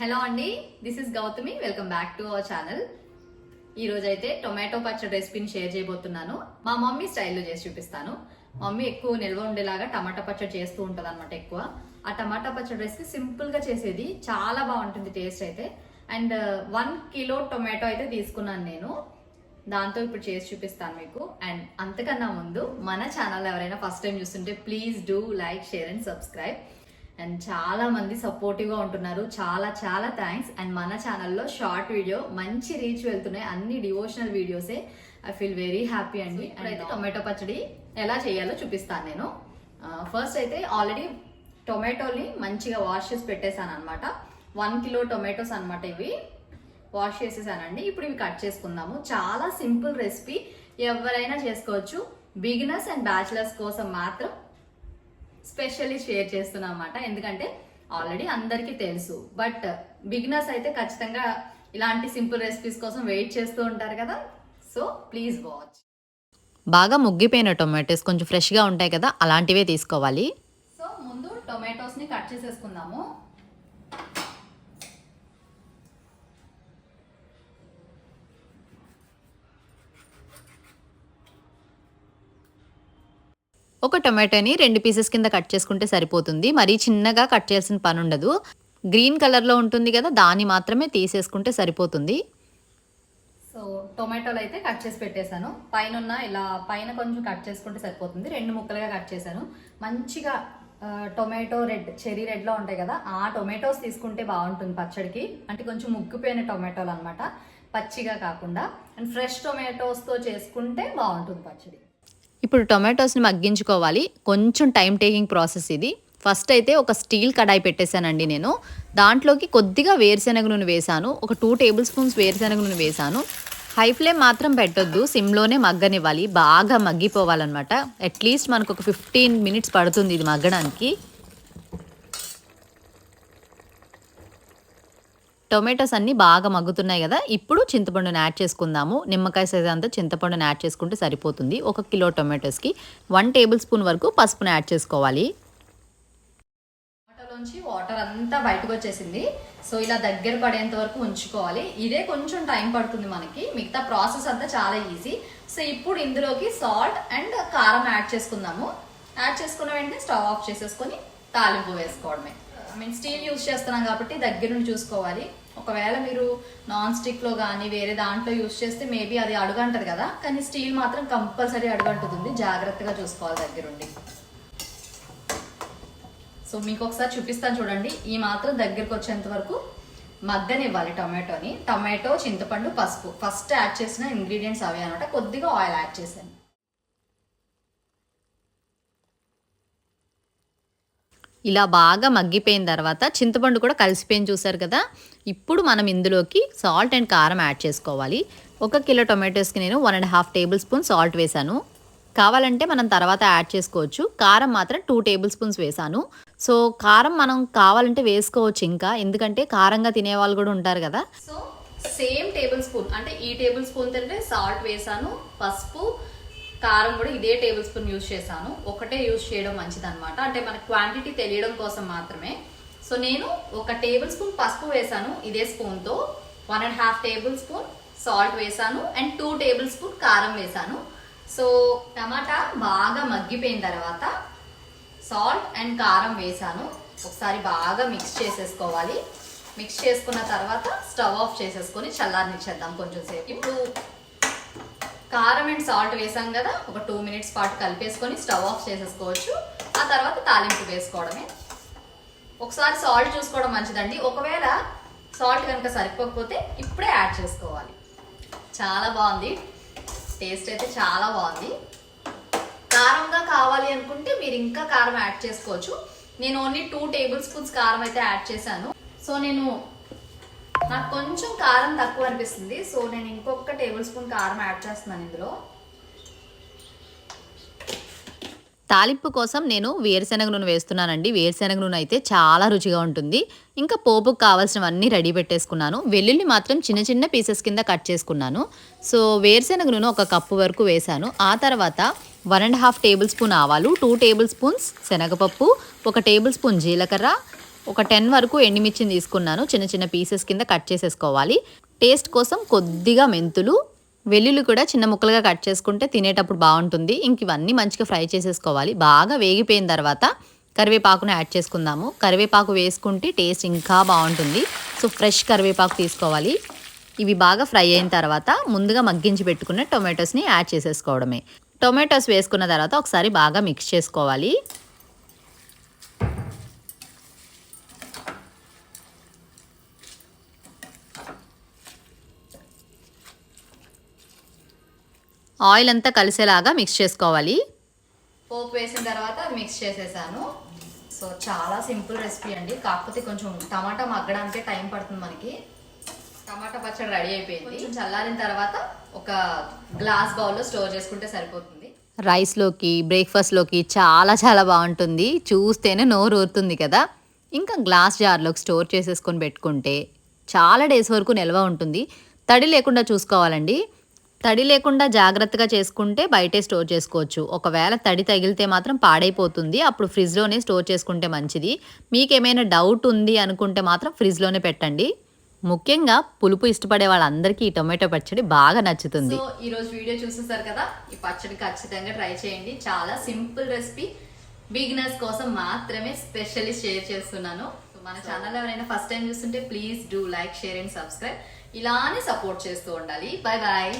Hello అండి this is Gautami welcome back to our channel ఈరోజు అయితే టొమాటో పచ్చడి రెసిపీని షేర్ చేయబోతున్నాను. మా మమ్మీ స్టైల్లో చేసి చూపిస్తాను. మమ్మీ ఎక్కువ నిల్వ ఉండేలాగా టమాటా పచ్చడి చేస్తూ ఉంటుంది అనమాట ఎక్కువ. ఆ టమాటా పచ్చడి రెసిపీ సింపుల్గా చేసేది చాలా బాగుంటుంది టేస్ట్ అయితే. అండ్ వన్ కిలో టొమాటో అయితే తీసుకున్నాను నేను. దాంతో ఇప్పుడు చేసి చూపిస్తాను మీకు. అండ్ అంతకన్నా ముందు మన ఛానల్ ఎవరైనా ఫస్ట్ టైం చూస్తుంటే please do like share and subscribe and చాలా మంది సపోర్టివ్గా ఉంటున్నారు. చాలా చాలా థ్యాంక్స్ అండ్ మన ఛానల్లో షార్ట్ వీడియో మంచి రీచ్ వెళ్తున్నాయి. అన్ని డివోషనల్ వీడియోసే ఐ ఫీల్ వెరీ హ్యాపీ అండి. అండ్ అయితే టొమాటో పచ్చడి ఎలా చేయాలో చూపిస్తాను నేను. ఫస్ట్ అయితే ఆల్రెడీ టొమాటోని మంచిగా వాష్ చేసి పెట్టేశాను అనమాట వన్ కిలో టొమాటోస్ అన్నమాట ఇవి. వాష్ చేసేసానండి. ఇప్పుడు ఇవి కట్ చేసుకుందాము. చాలా సింపుల్ రెసిపీ ఎవరైనా చేసుకోవచ్చు. బిగినర్స్ అండ్ బ్యాచిలర్స్ కోసం మాత్రం స్పెషల్లీ షేర్ చేస్తున్నాం అన్నమాట ఎందుకంటే ఆల్రెడీ అందరికీ తెలుసు. బట్ బిగినర్స్ అయితే ఖచ్చితంగా ఇలాంటి సింపుల్ రెసిపీస్ కోసం వెయిట్ చేస్తూ ఉంటారు కదా. సో ప్లీజ్ వాచ్ బాగా ముగ్గిపోయిన టొమాటోస్ కొంచెం ఫ్రెష్గా ఉంటాయి కదా అలాంటివే తీసుకోవాలి. సో ముందు టొమాటోస్ని కట్ చేసేసుకుందాము. ఒక టొమాటోని రెండు పీసెస్ కింద కట్ చేసుకుంటే సరిపోతుంది. మరీ చిన్నగా కట్ చేయాల్సిన పని ఉండదు. గ్రీన్ కలర్లో ఉంటుంది కదా దాన్ని మాత్రమే తీసేసుకుంటే సరిపోతుంది. సో టొమాటోలు అయితే కట్ చేసి పెట్టేశాను. పైన ఉన్న ఇలా పైన కొంచెం కట్ చేసుకుంటే సరిపోతుంది. రెండు ముక్కలుగా కట్ చేశాను. మంచిగా టొమాటో రెడ్ చెరీ రెడ్లో ఉంటాయి కదా ఆ టొమాటోస్ తీసుకుంటే బాగుంటుంది పచ్చడికి. అంటే కొంచెం ముగ్గిపోయిన టొమాటోలు అనమాట పచ్చిగా కాకుండా. అండ్ ఫ్రెష్ టొమాటోస్తో చేసుకుంటే బాగుంటుంది పచ్చడి. ఇప్పుడు టొమాటోస్ని మగ్గించుకోవాలి. కొంచెం టైం టేకింగ్ ప్రాసెస్ ఇది. ఫస్ట్ అయితే ఒక స్టీల్ కడాయి పెట్టేశానండి నేను. దాంట్లోకి కొద్దిగా వేరుశెనగ నూనె వేశాను. ఒక టూ టేబుల్ స్పూన్స్ వేరుశెనగ నూనె వేశాను. హై ఫ్లేమ్ మాత్రం పెట్టొద్దు. సిమ్లోనే మగ్గనివ్వాలి. బాగా మగ్గిపోవాలన్నమాట. అట్లీస్ట్ మనకు ఒక ఫిఫ్టీన్ మినిట్స్ పడుతుంది ఇది మగ్గడానికి. టొమాటోస్ అన్నీ బాగా మగ్గుతున్నాయి కదా ఇప్పుడు చింతపండుని యాడ్ చేసుకుందాము. నిమ్మకాయ సైజ్ అంతా చింతపండుని యాడ్ చేసుకుంటే సరిపోతుంది. ఒక కిలో టొమాటోస్కి వన్ టేబుల్ స్పూన్ వరకు పసుపుని యాడ్ చేసుకోవాలి. టమాటోలోంచి వాటర్ అంతా బయటకు వచ్చేసింది. సో ఇలా దగ్గర పడేంత వరకు ఉంచుకోవాలి. ఇదే కొంచెం టైం పడుతుంది మనకి. మిగతా ప్రాసెస్ అంతా చాలా ఈజీ. సో ఇప్పుడు ఇందులోకి సాల్ట్ అండ్ కారం యాడ్ చేసుకుందాము. యాడ్ చేసుకున్న వెంటనే స్టవ్ ఆఫ్ చేసేసుకొని తాలింపు వేసుకోవడమే. ఐ మీన్ స్టీల్ యూజ్ చేస్తున్నాం కాబట్టి దగ్గర నుండి చూసుకోవాలి. ఒకవేళ మీరు నాన్ స్టిక్లో కానీ వేరే దాంట్లో యూజ్ చేస్తే మేబీ అది అడుగంటది కదా. కానీ స్టీల్ మాత్రం కంపల్సరీ అడుగంటుంది జాగ్రత్తగా చూసుకోవాలి దగ్గరుండి. సో మీకు ఒకసారి చూపిస్తాను చూడండి. ఈ మాత్రం దగ్గరికి వచ్చేంత వరకు మగ్గనివ్వాలి టొమాటోని. టమాటో చింతపండు పసుపు. ఫస్ట్ యాడ్ చేసిన ఇంగ్రీడియంట్స్ అవే అనమాట. కొద్దిగా ఆయిల్ యాడ్ చేశాను ఇలా బాగా మగ్గిపోయిన తర్వాత చింతపండు కూడా కలిసిపోయింది చూసారు కదా? ఇప్పుడు మనం ఇందులోకి సాల్ట్ అండ్ కారం యాడ్ చేసుకోవాలి. ఒక కిలో టొమాటోస్కి నేను one and half tablespoon salt వేశాను. కావాలంటే మనం తర్వాత యాడ్ చేసుకోవచ్చు. కారం మాత్రం టూ టేబుల్ స్పూన్స్ వేశాను. సో కారం మనం కావాలంటే వేసుకోవచ్చు ఇంకా. ఎందుకంటే కారంగా తినేవాళ్ళు కూడా ఉంటారు కదా? సో సేమ్ టేబుల్ స్పూన్ అంటే ఈ టేబుల్ స్పూన్ తింటే సాల్ట్ వేసాను పసుపు కారం కూడా ఇదే టేబుల్ స్పూన్ యూజ్ చేశాను. ఒకటే యూజ్ చేయడం మంచిదనమాట అంటే మన క్వాంటిటీ తెలియడం కోసం మాత్రమే. సో నేను ఒక టేబుల్ స్పూన్ పసుపు వేసాను ఇదే స్పూన్తో. One and half tablespoon salt వేసాను అండ్ టూ టేబుల్ స్పూన్ కారం వేసాను సో టమాటా బాగా మగ్గిపోయిన తర్వాత సాల్ట్ అండ్ కారం వేసాను ఒకసారి బాగా మిక్స్ చేసేసుకోవాలి. మిక్స్ చేసుకున్న తర్వాత స్టవ్ ఆఫ్ చేసేసుకొని చల్లారనిచ్చేద్దాం కొంచెం సేపు. ఇప్పుడు కారం అండ్ సాల్ట్ వేసాం కదా ఒక టూ మినిట్స్ పాటు కలిపేసుకొని స్టవ్ ఆఫ్ చేసేసుకోవచ్చు. ఆ తర్వాత తాలింపు వేసుకోవడమే. ఒకసారి సాల్ట్ చూసుకోవడం మంచిదండి. ఒకవేళ సాల్ట్ కనుక సరిపోకపోతే ఇప్పుడే యాడ్ చేసుకోవాలి. చాలా బాగుంది. టేస్ట్ అయితే చాలా బాగుంది. కారంగా కావాలి అనుకుంటే మీరు ఇంకా కారం యాడ్ చేసుకోవచ్చు. నేను ఓన్లీ టూ టేబుల్ స్పూన్స్ కారం అయితే యాడ్ చేశాను. సో నేను నాకు కొంచెం కారం తక్కువ అనిపిస్తుంది. సో నేను ఇంకొక టేబుల్ స్పూన్ కారం యాడ్ చేస్తున్నాను ఇందులో. తాలింపు కోసం నేను వేరుశెనగ నూనె వేస్తున్నానండి. వేరుశెనగ నూనె అయితే చాలా రుచిగా ఉంటుంది. ఇంకా పోపుకు కావాల్సినవన్నీ రెడీ పెట్టేసుకున్నాను. వెల్లుల్లి మాత్రం చిన్న చిన్న పీసెస్ కింద కట్ చేసుకున్నాను. సో వేరుశెనగ నూనె ఒక కప్పు వరకు వేశాను. ఆ తర్వాత one and half tablespoon ఆవాలు టూ టేబుల్ స్పూన్స్ శనగపప్పు ఒక టేబుల్ స్పూన్ జీలకర్ర ఒక టెన్ వరకు ఎండుమిర్చిని తీసుకున్నాను. చిన్న చిన్న పీసెస్ కింద కట్ చేసేసుకోవాలి. టేస్ట్ కోసం కొద్దిగా మెంతులు వెల్లుల్లి కూడా చిన్న ముక్కలుగా కట్ చేసుకుంటే తినేటప్పుడు బాగుంటుంది. ఇంక ఇవన్నీ మంచిగా ఫ్రై చేసేసుకోవాలి. బాగా వేగిపోయిన తర్వాత కరివేపాకును యాడ్ చేసుకుందాము. కరివేపాకు వేసుకుంటే టేస్ట్ ఇంకా బాగుంటుంది. సో ఫ్రెష్ కరివేపాకు తీసుకోవాలి. ఇవి బాగా ఫ్రై అయిన తర్వాత ముందుగా మగ్గించి పెట్టుకున్న టొమాటోస్ని యాడ్ చేసేసుకోవడమే. టొమాటోస్ వేసుకున్న తర్వాత ఒకసారి బాగా మిక్స్ చేసుకోవాలి. ఆయిల్ అంతా కలిసేలాగా మిక్స్ చేసుకోవాలి. పోపు వేసిన తర్వాత మిక్స్ చేసేసాను. సో చాలా సింపుల్ రెసిపీ అండి. కాకపోతే కొంచెం టమాటా మగ్గడానికి టైం పడుతుంది మనకి. టమాటా పచ్చడి రెడీ అయిపోయింది. కొంచెం చల్లారిన తర్వాత ఒక గ్లాస్ బౌల్లో స్టోర్ చేసుకుంటే సరిపోతుంది. రైస్లోకి బ్రేక్ఫాస్ట్లోకి చాలా చాలా బాగుంటుంది. చూస్తేనే నోరు ఊరుతుంది కదా. ఇంకా గ్లాస్ జార్లోకి స్టోర్ చేసేసుకొని పెట్టుకుంటే చాలా డేస్ వరకు నిల్వ ఉంటుంది. తడి లేకుండా చూసుకోవాలండి. తడి లేకుండా జాగ్రత్తగా చేసుకుంటే బయటే స్టోర్ చేసుకోవచ్చు. ఒకవేళ తడి తగిలితే మాత్రం పాడైపోతుంది. అప్పుడు ఫ్రిడ్జ్లోనే స్టోర్ చేసుకుంటే మంచిది. మీకేమైనా డౌట్ ఉంది అనుకుంటే మాత్రం ఫ్రిడ్జ్లోనే పెట్టండి. ముఖ్యంగా పులుపు ఇష్టపడే వాళ్ళందరికీ ఈ టొమాటో పచ్చడి బాగా నచ్చుతుంది. ఈ రోజు వీడియో చూసేసారు కదా? ఈ పచ్చడి ఖచ్చితంగా ట్రై చేయండి. చాలా సింపుల్ రెసిపీ. బిగినర్స్ కోసం మాత్రమే స్పెషల్లీ షేర్ చేస్తున్నాను. మన ఛానల్ ఎవరైనా ఫస్ట్ టైం చూస్తుంటే please do like share and subscribe ఇలానే సపోర్ట్ చేస్తూ ఉండాలి. Bye bye